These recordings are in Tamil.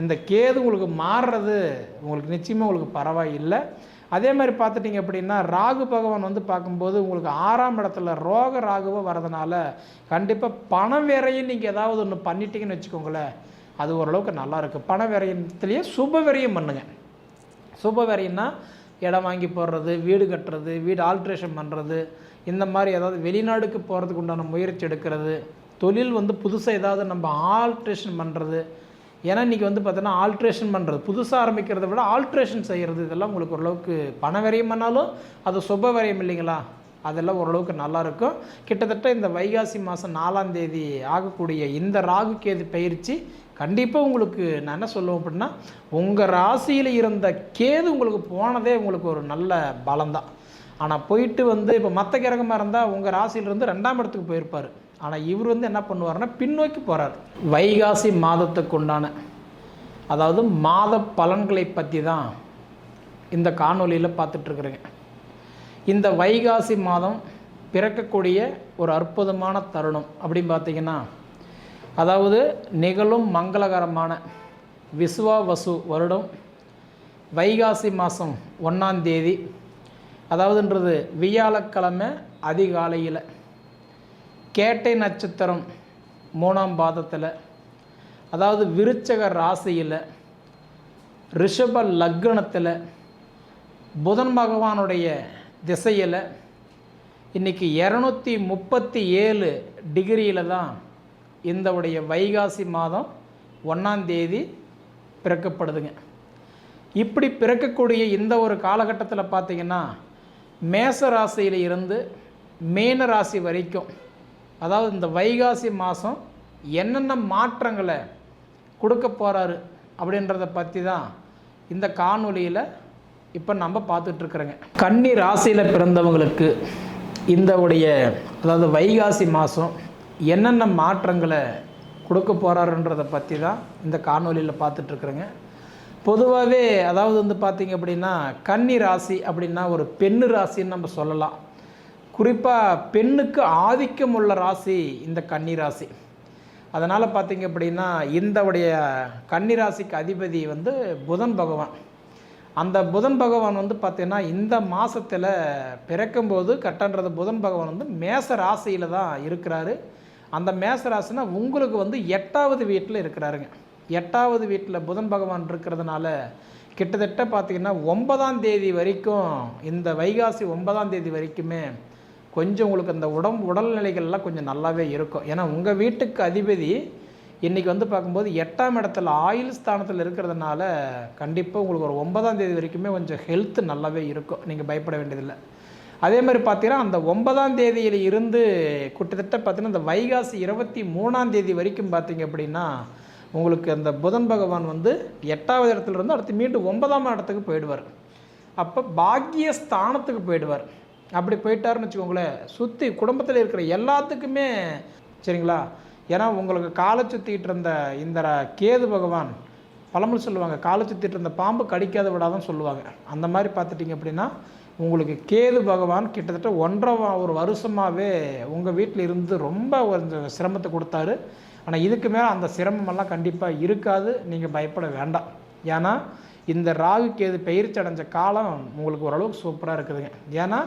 இந்த கேது உங்களுக்கு மாறுறது உங்களுக்கு நிச்சயமாக உங்களுக்கு பரவாயில்லை. அதே மாதிரி பார்த்துட்டிங்க அப்படின்னா ராகு பகவான் வந்து பார்க்கும்போது உங்களுக்கு ஆறாம் இடத்துல ரோக ராகுவோ வரதுனால கண்டிப்பாக பண விரையும் நீங்கள் ஏதாவது ஒன்று பண்ணிட்டீங்கன்னு வச்சுக்கோங்களேன் அது ஓரளவுக்கு நல்லா இருக்குது பண விரயத்துலேயே சுப விரயம் பண்ணுங்க. சுப விரயம்னா இடம் வாங்கி போடுறது வீடு கட்டுறது வீடு ஆல்ட்ரேஷன் பண்ணுறது இந்த மாதிரி ஏதாவது வெளிநாடுக்கு போகிறதுக்கு உண்டான முயற்சி எடுக்கிறது தொழில் வந்து புதுசாக ஏதாவது நம்ம ஆல்ட்ரேஷன் பண்ணுறது ஏன்னா இன்றைக்கி வந்து பார்த்தோன்னா ஆல்ட்ரேஷன் பண்ணுறது புதுசாக ஆரம்பிக்கிறத விட ஆல்ட்ரேஷன் செய்கிறது இதெல்லாம் உங்களுக்கு ஓரளவுக்கு பண விரயம் பண்ணாலும் அது சுப விரயம் இல்லைங்களா? அதெல்லாம் ஓரளவுக்கு நல்லா இருக்கும். கிட்டத்தட்ட இந்த வைகாசி மாதம் நாலாம் தேதி ஆகக்கூடிய இந்த ராகு கேது பயிற்சி கண்டிப்பாக உங்களுக்கு நான் என்ன சொல்லுவேன் அப்படின்னா உங்கள் ராசியில் இருந்த கேது உங்களுக்கு போனதே உங்களுக்கு ஒரு நல்ல பலம்தான். ஆனால் போயிட்டு வந்து இப்போ மற்ற கிரகமாக இருந்தால் உங்கள் ராசியிலிருந்து ரெண்டாம் இடத்துக்கு போயிருப்பார். ஆனால் இவர் வந்து என்ன பண்ணுவார்னா பின்னோக்கி போகிறார் வைகாசி மாதத்துக்கு உண்டான அதாவது மாத பலன்களை பற்றி தான் இந்த காணொலியில் பார்த்துட்ருக்குறேங்க. இந்த வைகாசி மாதம் பிறக்கக்கூடிய ஒரு அற்புதமான தருணம் அப்படின்னு பார்த்தீங்கன்னா அதாவது நிகழும் மங்களகரமான விசுவாவசு வருடம் வைகாசி மாதம் ஒன்றாம் தேதி அதாவதுன்றது வியாழக்கிழமை அதிகாலையில். கேட்டை நட்சத்திரம் மூணாம் பாதத்தில் அதாவது விருச்சக ராசியில் ரிஷப லக்னத்தில் புதன் பகவானுடைய திசையில் இன்றைக்கி இரநூத்தி முப்பத்தி ஏழு டிகிரியில் தான் இந்தவுடைய வைகாசி மாதம் ஒன்றாம் தேதி பிறக்கப்படுதுங்க. இப்படி பிறக்கக்கூடிய இந்த ஒரு காலகட்டத்தில் பார்த்தீங்கன்னா மேச ராசியில் இருந்து மீன ராசி வரைக்கும் அதாவது இந்த வைகாசி மாதம் என்னென்ன மாற்றங்களை கொடுக்க போகிறாரு அப்படின்றத பற்றி தான் இந்த காணொலியில் இப்போ நம்ம பார்த்துட்ருக்குறோங்க கன்னி ராசியில் பிறந்தவங்களுக்கு இந்த உடைய அதாவது வைகாசி மாதம் என்னென்ன மாற்றங்களை கொடுக்க போகிறாருன்றதை பற்றி தான் இந்த காணொலியில் பார்த்துட்ருக்குறேங்க பொதுவாகவே அதாவது வந்து பார்த்திங்க அப்படின்னா கன்னி ராசி அப்படின்னா ஒரு பெண்ணு ராசின்னு நம்ம சொல்லலாம். குறிப்பாக பெண்ணுக்கு ஆதிக்கம் உள்ள ராசி இந்த கன்னி ராசி அதனால் பார்த்திங்க அப்படின்னா இந்த உடைய கன்னி ராசிக்கு அதிபதி வந்து புதன் பகவான். அந்த புதன் பகவான் வந்து பார்த்தீங்கன்னா இந்த மாதத்தில் பிறக்கும்போது கட்டன்றது புதன் பகவான் வந்து மேச ராசியில் தான் இருக்கிறாரு. அந்த மேச ராசினா உங்களுக்கு வந்து எட்டாவது வீட்டில் இருக்கிறாருங்க. எட்டாவது வீட்டில் புதன் பகவான் இருக்கிறதுனால கிட்டத்தட்ட பார்த்தீங்கன்னா ஒன்பதாம் தேதி வரைக்கும் இந்த வைகாசி ஒன்பதாம் தேதி வரைக்குமே கொஞ்சம் உங்களுக்கு அந்த உடம்பு உடல்நிலைகள்லாம் கொஞ்சம் நல்லாவே இருக்கும். ஏன்னா உங்கள் வீட்டுக்கு அதிபதி இன்றைக்கி வந்து பார்க்கும்போது எட்டாம் இடத்துல ஆயில் ஸ்தானத்தில் இருக்கிறதுனால கண்டிப்பாக உங்களுக்கு ஒரு ஒன்பதாம் தேதி வரைக்குமே கொஞ்சம் ஹெல்த் நல்லாவே இருக்கும். நீங்கள் பயப்பட வேண்டியதில்லை. அதே மாதிரி பார்த்தீங்கன்னா அந்த ஒன்பதாம் தேதியில் இருந்து கிட்டத்தட்ட பார்த்தீங்கன்னா இந்த வைகாசி இருபத்தி மூணாம் தேதி வரைக்கும் பார்த்தீங்க அப்படின்னா உங்களுக்கு அந்த புதன் பகவான் வந்து எட்டாவது இடத்துல இருந்து அடுத்து மீண்டும் ஒன்பதாம் இடத்துக்கு போயிடுவார். அப்போ பாக்கிய ஸ்தானத்துக்கு போயிடுவார். அப்படி போயிட்டாருன்னு வச்சுக்கோங்களேன். சுற்றி குடும்பத்தில் இருக்கிற எல்லாத்துக்குமே சரிங்களா? ஏன்னா உங்களுக்கு காலை சுற்றிக்கிட்டு இருந்த இந்த கேது பகவான் பழமொழி சொல்லுவாங்க காலை சுற்றிட்டு இருந்த பாம்பு கடிக்காத விடாதான் சொல்லுவாங்க. அந்த மாதிரி பார்த்துட்டிங்க அப்படின்னா உங்களுக்கு கேது பகவான் கிட்டத்தட்ட ஒன்றரை வா- ஒரு வருஷமாகவே உங்கள் வீட்டில் இருந்து ரொம்ப கொஞ்சம் சிரமத்தை கொடுத்தாரு. ஆனால் இதுக்கு மேலே அந்த சிரமமெல்லாம் கண்டிப்பாக இருக்காது. நீங்கள் பயப்பட வேண்டாம். ஏன்னா இந்த ராகு கேது பயிற்சி அடைஞ்ச காலம் உங்களுக்கு ஓரளவுக்கு சூப்பராக இருக்குதுங்க. ஏன்னா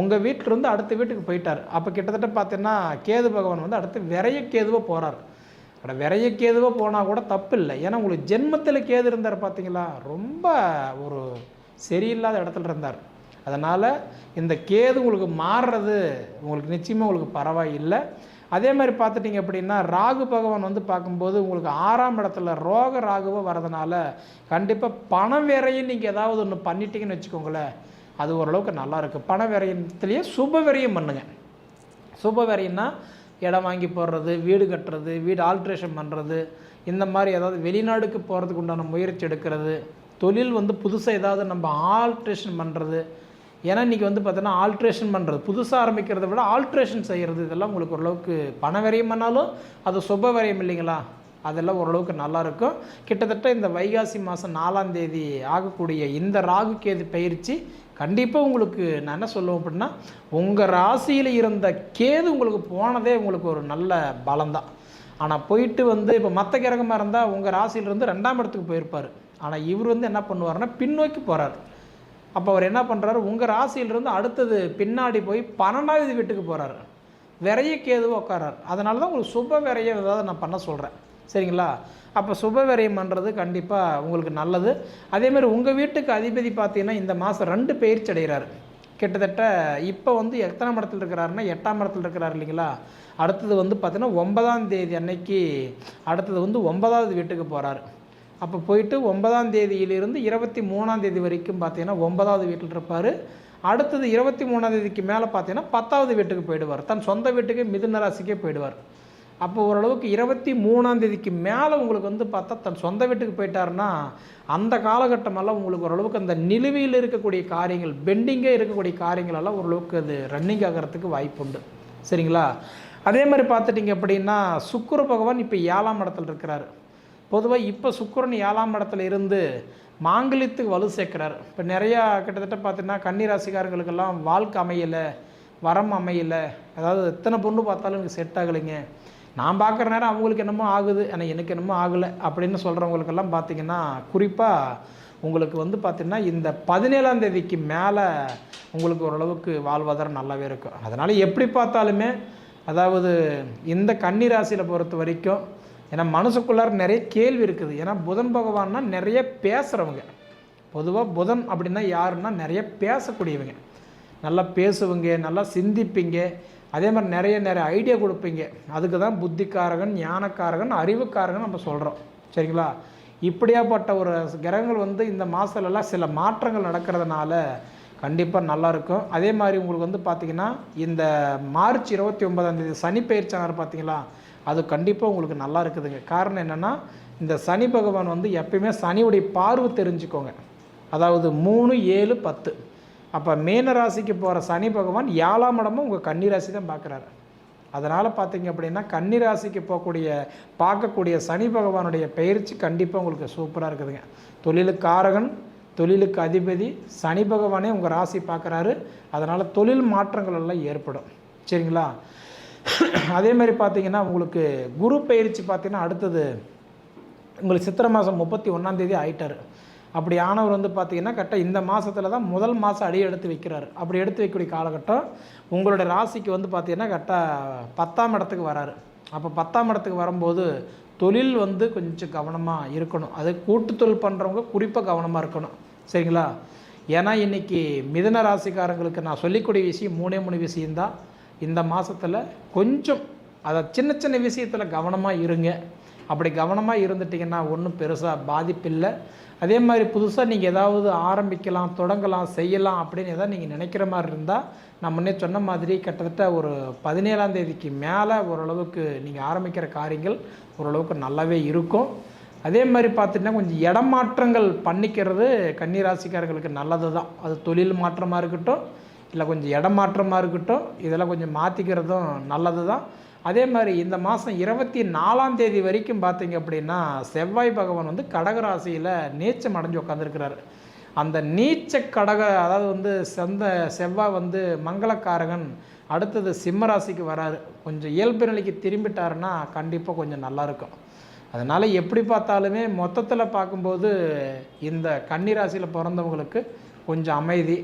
உங்கள் வீட்டிலேருந்து அடுத்த வீட்டுக்கு போயிட்டார். அப்போ கிட்டத்தட்ட பார்த்தீங்கன்னா கேது பகவான் வந்து அடுத்து விரைய கேதுவாக போகிறார் அட விரைய கேதுவாக போனால் கூட தப்பு இல்லை ஏன்னா உங்களுக்கு ஜென்மத்தில் கேது இருந்தார் பார்த்தீங்களா ரொம்ப ஒரு சரியில்லாத இடத்துல இருந்தார். அதனால் இந்த கேது உங்களுக்கு மாறுறது உங்களுக்கு நிச்சயமாக உங்களுக்கு பரவாயில்லை. அதே மாதிரி பார்த்துட்டிங்க அப்படின்னா ராகு பகவான் வந்து பார்க்கும்போது உங்களுக்கு ஆறாம் இடத்துல ரோக ராகுவோ வரதுனால கண்டிப்பாக பண விரையும் நீங்கள் ஏதாவது ஒன்று பண்ணிட்டீங்கன்னு வச்சுக்கோங்களேன் அது ஓரளவுக்கு நல்லாயிருக்கு பண விரயத்துலேயே சுப விரயம் பண்ணுங்க. சுப விரயம்னா இடம் வாங்கி போடுறது வீடு கட்டுறது வீடு ஆல்ட்ரேஷன் பண்ணுறது இந்த மாதிரி ஏதாவது வெளிநாடுக்கு போகிறதுக்கு உண்டான முயற்சி எடுக்கிறது தொழில் வந்து புதுசாக ஏதாவது நம்ம ஆல்ட்ரேஷன் பண்ணுறது ஏன்னா இன்றைக்கி வந்து பார்த்தோன்னா ஆல்ட்ரேஷன் பண்ணுறது புதுசாக ஆரம்பிக்கிறத விட ஆல்ட்ரேஷன் செய்கிறது இதெல்லாம் உங்களுக்கு ஓரளவுக்கு பண விரயம் பண்ணாலும் அது சுப விரயம் இல்லைங்களா? அதெல்லாம் ஓரளவுக்கு நல்லா இருக்கும். கிட்டத்தட்ட இந்த வைகாசி மாதம் நாலாம் தேதி ஆகக்கூடிய இந்த ராகு கேது பயிற்சி கண்டிப்பாக உங்களுக்கு நான் என்ன சொல்லுவோம் அப்படின்னா உங்கள் ராசியில் இருந்த கேது உங்களுக்கு போனதே உங்களுக்கு ஒரு நல்ல பலம்தான். ஆனால் போயிட்டு வந்து இப்போ மற்ற கிரகமாக இருந்தால் உங்கள் ராசியிலிருந்து ரெண்டாம் இடத்துக்கு போயிருப்பார். ஆனால் இவர் வந்து என்ன பண்ணுவார்னா பின்னோக்கி போகிறார் அப்போ அவர் என்ன பண்ணுறாரு உங்கள் ராசியிலிருந்து அடுத்தது பின்னாடி போய் பன்னெண்டாவது வீட்டுக்கு போகிறாரு விரைய கேதுவாக உட்காரார் அதனால தான் உங்களுக்கு சுப விரையம் ஏதாவது நான் பண்ண சொல்கிறேன் சரிங்களா? அப்போ சுப விரயம் பண்ணுறது கண்டிப்பாக உங்களுக்கு நல்லது. அதேமாதிரி உங்கள் வீட்டுக்கு அதிபதி பார்த்தீங்கன்னா இந்த மாதம் ரெண்டு பயிற்சி அடைகிறாரு. கிட்டத்தட்ட இப்போ வந்து எத்தனை மடத்தில் இருக்கிறாருன்னா எட்டாம் மடத்தில் இருக்கிறார் இல்லைங்களா? அடுத்தது வந்து பார்த்தீங்கன்னா ஒன்பதாம் தேதி அன்னைக்கு அடுத்தது வந்து ஒன்பதாவது வீட்டுக்கு போகிறாரு அப்போ போயிட்டு ஒன்பதாம் தேதியிலிருந்து இருபத்தி மூணாம் தேதி வரைக்கும் பார்த்தீங்கன்னா ஒன்பதாவது வீட்டில் இருப்பார். அடுத்தது இருபத்தி மூணாம் தேதிக்கு மேலே பார்த்தீங்கன்னா பத்தாவது வீட்டுக்கு போயிடுவார். தன் சொந்த வீட்டுக்கு மிதுன ராசிக்கே போயிடுவார். அப்போ ஓரளவுக்கு இருபத்தி மூணாம் தேதிக்கு மேலே உங்களுக்கு வந்து பார்த்தா தன் சொந்த வீட்டுக்கு போயிட்டாருன்னா அந்த காலகட்டமெல்லாம் உங்களுக்கு ஓரளவுக்கு அந்த நிலுவையில் இருக்கக்கூடிய காரியங்கள் பெண்டிங்கே இருக்கக்கூடிய காரியங்களெல்லாம் ஓரளவுக்கு அது ரன்னிங் ஆகிறதுக்கு வாய்ப்பு உண்டு. சரிங்களா? அதே மாதிரி பார்த்துட்டிங்க அப்படின்னா சுக்குர பகவான் இப்போ ஏழாம் இடத்துல இருக்கிறாரு. பொதுவாக இப்போ சுக்கரன் ஏழாம் இடத்துல இருந்து மாங்கலியத்துக்கு வலு சேர்க்குறார். இப்போ நிறையா கிட்டத்தட்ட பார்த்தீங்கன்னா கன்னிராசிக்காரங்களுக்கெல்லாம் வாழ்க்கை அமையலை வரம் அமையலை. அதாவது எத்தனை பொண்ணு பார்த்தாலும் எனக்கு செட் ஆகலைங்க. நான் பார்க்குற நேரம் அவங்களுக்கு என்னமோ ஆகுது ஆனால் எனக்கு என்னமோ ஆகலை அப்படின்னு சொல்கிறவங்களுக்கெல்லாம் பார்த்தீங்கன்னா குறிப்பாக உங்களுக்கு வந்து பார்த்திங்கன்னா இந்த பதினேழாம் தேதிக்கு மேலே உங்களுக்கு ஓரளவுக்கு வாழ்வாதாரம் நல்லாவே இருக்கும். அதனால் எப்படி பார்த்தாலுமே அதாவது இந்த கன்னி ராசியில் பொறுத்த வரைக்கும் ஏன்னா மனசுக்குள்ளார நிறைய கேள்வி இருக்குது. ஏன்னா புதன் பகவான்னா நிறைய பேசுகிறவங்க பொதுவாக புதன் அப்படின்னா யாருன்னா நிறைய பேசக்கூடியவங்க. நல்லா பேசுவீங்க நல்லா சிந்திப்பீங்க. அதே மாதிரி நிறைய நிறைய ஐடியா கொடுப்பீங்க. அதுக்கு தான் புத்திக்காரகன் ஞானக்காரகன் அறிவுக்காரகன் நம்ம சொல்கிறோம் சரிங்களா? இப்படியாப்பட்ட ஒரு கிரகங்கள் வந்து இந்த மாதத்துலலாம் சில மாற்றங்கள் நடக்கிறதுனால கண்டிப்பாக நல்லாயிருக்கும் அதே மாதிரி உங்களுக்கு வந்து பார்த்திங்கன்னா இந்த மார்ச் இருபத்தி ஒன்பதாம் தேதி சனி பயிற்சியாளர் பார்த்தீங்களா அது கண்டிப்பாக உங்களுக்கு நல்லா இருக்குதுங்க. காரணம் என்னென்னா இந்த சனி பகவான் வந்து எப்பயுமே சனியுடைய பார்வை தெரிஞ்சுக்கோங்க. அதாவது மூணு ஏழு பத்து. அப்போ மீன ராசிக்கு போகிற சனி பகவான் ஏழாம் இடமும் உங்கள் கன்னி ராசி தான் பார்க்குறாரு அதனால் பார்த்தீங்க அப்படின்னா கன்னி ராசிக்கு போகக்கூடிய பார்க்கக்கூடிய சனி பகவானுடைய பயிற்சி கண்டிப்பாக உங்களுக்கு சூப்பராக இருக்குதுங்க. தொழிலுக்காரகன் தொழிலுக்கு அதிபதி சனி பகவானே உங்கள் ராசி பார்க்குறாரு அதனால் தொழில் மாற்றங்கள் எல்லாம் ஏற்படும். சரிங்களா? அதே மாதிரி பார்த்தீங்கன்னா உங்களுக்கு குரு பயிற்சி பார்த்தீங்கன்னா அடுத்தது உங்களுக்கு சித்திரை மாதம் முப்பத்தி ஒன்றாந்தேதி ஆயிட்டார். அப்படி ஆனவர் வந்து பார்த்தீங்கன்னா கரெக்டாக இந்த மாதத்தில் தான் முதல் மாதம் அடி எடுத்து வைக்கிறார். அப்படி எடுத்து வைக்கக்கூடிய காலகட்டம் உங்களுடைய ராசிக்கு வந்து பார்த்தீங்கன்னா கரெக்டாக பத்தாம் இடத்துக்கு வராரு. அப்போ பத்தாம் இடத்துக்கு வரும்போது தொழில் வந்து கொஞ்சம் கவனமாக இருக்கணும். அது கூட்டு தொழில் பண்ணுறவங்க குறிப்பாக கவனமாக இருக்கணும். சரிங்களா? ஏன்னா இன்றைக்கி மிதன ராசிக்காரங்களுக்கு நான் சொல்லிக்கூடிய விஷயம் மூணே மூணு விஷயந்தான் இந்த மாதத்தில் கொஞ்சம் அதை சின்ன சின்ன விஷயத்தில் கவனமாக இருங்க. அப்படி கவனமாக இருந்துட்டிங்கன்னா ஒன்றும் பெருசாக பாதிப்பில்லை. அதே மாதிரி புதுசாக நீங்கள் ஏதாவது ஆரம்பிக்கலாம் தொடங்கலாம் செய்யலாம் அப்படின்னு எதாவது நீங்கள் நினைக்கிற மாதிரி இருந்தால் நான் முன்னே சொன்ன மாதிரி கிட்டத்தட்ட ஒரு பதினேழாம் தேதிக்கு மேலே ஓரளவுக்கு நீங்கள் ஆரம்பிக்கிற காரியங்கள் ஓரளவுக்கு நல்லாவே இருக்கும். அதே மாதிரி பார்த்துட்டிங்கன்னா கொஞ்சம் இடமாற்றங்கள் பண்ணிக்கிறது கன்னிராசிக்காரர்களுக்கு நல்லது தான் அது தொழில் மாற்றமாக இருக்கட்டும் இல்லை கொஞ்சம் இடமாற்றமாக இருக்கட்டும் இதெல்லாம் கொஞ்சம் மாற்றிக்கிறதும் நல்லது தான் அதே மாதிரி இந்த மாதம் இருபத்தி நாலாம் தேதி வரைக்கும் பார்த்தீங்க அப்படின்னா செவ்வாய் பகவான் வந்து கடகராசியில் நீச்சம் அடைஞ்சு உட்காந்துருக்கிறார் அந்த நீச்ச கடக அதாவது வந்து செந்த செவ்வாய் வந்து மங்களக்காரகன் அடுத்தது சிம்மராசிக்கு வராரு. கொஞ்சம் இயல்பு நிலைக்கு திரும்பிட்டாருன்னா கண்டிப்பாக கொஞ்சம் நல்லாயிருக்கும் அதனால் எப்படி பார்த்தாலுமே மொத்தத்தில் பார்க்கும்போது இந்த கன்னிராசியில் பிறந்தவங்களுக்கு கொஞ்சம் அமைதி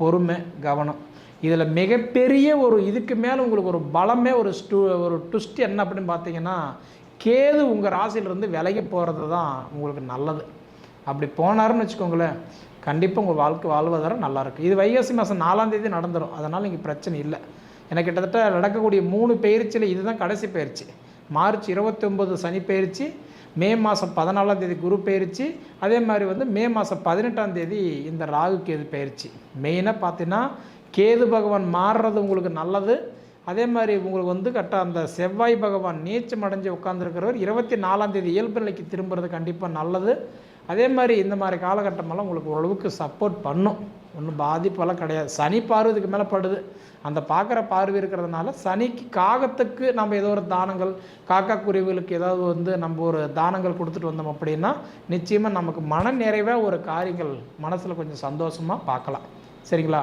பொறுமை கவனம். இதில் மிகப்பெரிய ஒரு இதுக்கு மேலே உங்களுக்கு ஒரு பலமே ஒரு ஸ்டு ஒரு ட்விஸ்ட் என்ன அப்படின்னு பார்த்தீங்கன்னா கேது உங்கள் ராசியிலிருந்து விலகி போகிறது தான் உங்களுக்கு நல்லது. அப்படி போனாருன்னு வச்சுக்கோங்களேன் கண்டிப்பாக உங்கள் வாழ்க்கை வாழ்வதாரம் நல்லாயிருக்கும் இது வைகாசி மாதம் நாலாம் தேதி நடந்துடும் அதனால் இங்கே பிரச்சனை இல்லை. எனக்கு கிட்டத்தட்ட நடக்கக்கூடிய மூணு பயிற்சியில் இதுதான் கடைசி பயிற்சி. மார்ச் இருபத்தி ஒம்பது சனி பயிற்சி மே மாதம் பதினாலாம் தேதி குரு பயிற்சி அதே மாதிரி வந்து மே மாதம் பதினெட்டாம் தேதி இந்த ராகு கேது பயிற்சி மெயினாக பார்த்தீங்கன்னா கேது பகவான் மாறுறது உங்களுக்கு நல்லது. அதே மாதிரி உங்களுக்கு வந்து கரெக்டாக அந்த செவ்வாய் பகவான் நீச்சம் அடைஞ்சு உட்காந்துருக்கிறவர் இருபத்தி நாலாம் தேதி இயல்பு நிலைக்கு திரும்புறது கண்டிப்பாக நல்லது. அதே மாதிரி இந்த மாதிரி காலகட்டமெல்லாம் உங்களுக்கு ஓரளவுக்கு சப்போர்ட் பண்ணும். ஒன்றும் பாதிப்பெல்லாம் கிடையாது. சனி பார்வதுக்கு மேலே படுது. அந்த பார்க்குற பார்வை இருக்கிறதுனால சனிக்கு காகத்துக்கு நம்ம ஏதோ ஒரு தானங்கள் காக்கா குருவிகளுக்கு ஏதாவது வந்து நம்ம ஒரு தானங்கள் கொடுத்துட்டு வந்தோம் அப்படின்னா நிச்சயமாக நமக்கு மன நிறைவாக ஒரு காரியங்கள் மனசில் கொஞ்சம் சந்தோஷமாக பார்க்கலாம். சரிங்களா?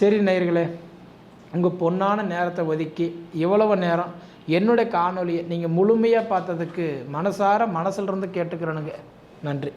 சரி நேயர்களே உங்கள் பொன்னான நேரத்தை ஒதுக்கி இவ்வளவு நேரம் என்னுடைய காணொலியை நீங்கள் முழுமையாக பார்த்ததுக்கு மனசார மனசிலிருந்து கேட்டுக்கிறனுங்க கேட்டுக்கிறேனுங்க. நன்றி.